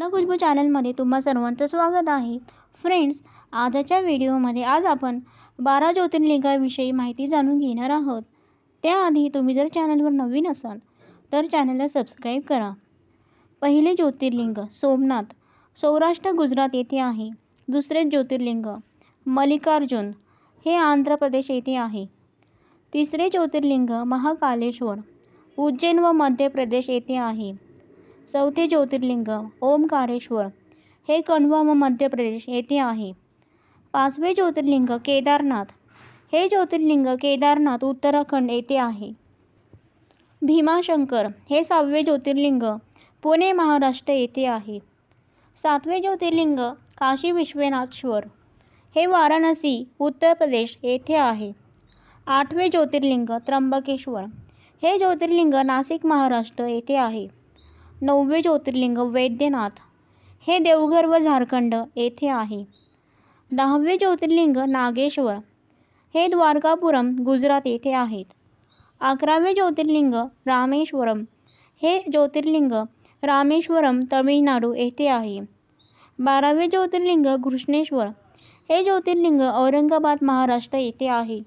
न खुशबू चॅनलमध्ये तुम्हा सर्वांचं स्वागत आहे. फ्रेंड्स आजच्या व्हिडिओमध्ये आज आपण बारा ज्योतिर्लिंगाविषयी माहिती जाणून घेणार आहोत. त्याआधी तुम्ही जर चॅनलवर नवीन असाल तर चॅनलला सबस्क्राईब करा. पहिले ज्योतिर्लिंग सोमनाथ सौराष्ट्र गुजरात येथे आहे. दुसरे ज्योतिर्लिंग मल्लिकार्जुन हे आंध्र प्रदेश येथे आहे. तिसरे ज्योतिर्लिंग महाकालेश्वर उज्जैन व मध्य प्रदेश येथे आहे. चौथे ज्योतिर्लिंग ओमकारेश्वर हे कण्व व मध्य प्रदेश येथे आहे. पाचवे ज्योतिर्लिंग केदारनाथ. हे ज्योतिर्लिंग केदारनाथ उत्तराखंड येथे आहे. भीमाशंकर. हे सहावे ज्योतिर्लिंग पुणे महाराष्ट्र येथे आहे. सातवे ज्योतिर्लिंग काशी विश्वनाथश्वर. हे वाराणसी उत्तर प्रदेश येथे आहे. आठवे ज्योतिर्लिंग त्र्यंबकेश्वर. हे ज्योतिर्लिंग नाशिक महाराष्ट्र येथे आहे. नववे ज्योतिर्लिंग वैद्यनाथ. हे देवघर व झारखंड येथे आहे. दहावे ज्योतिर्लिंग नागेश्वर. हे द्वारकापुरम गुजरात येथे आहेत. अकरावे ज्योतिर्लिंग रामेश्वरम. हे ज्योतिर्लिंग रामेश्वरम तमिळनाडू येथे आहे. बारावे ज्योतिर्लिंग घृष्णेश्वर हे ज्योतिर्लिंग औरंगाबाद महाराष्ट्र येथे आहे.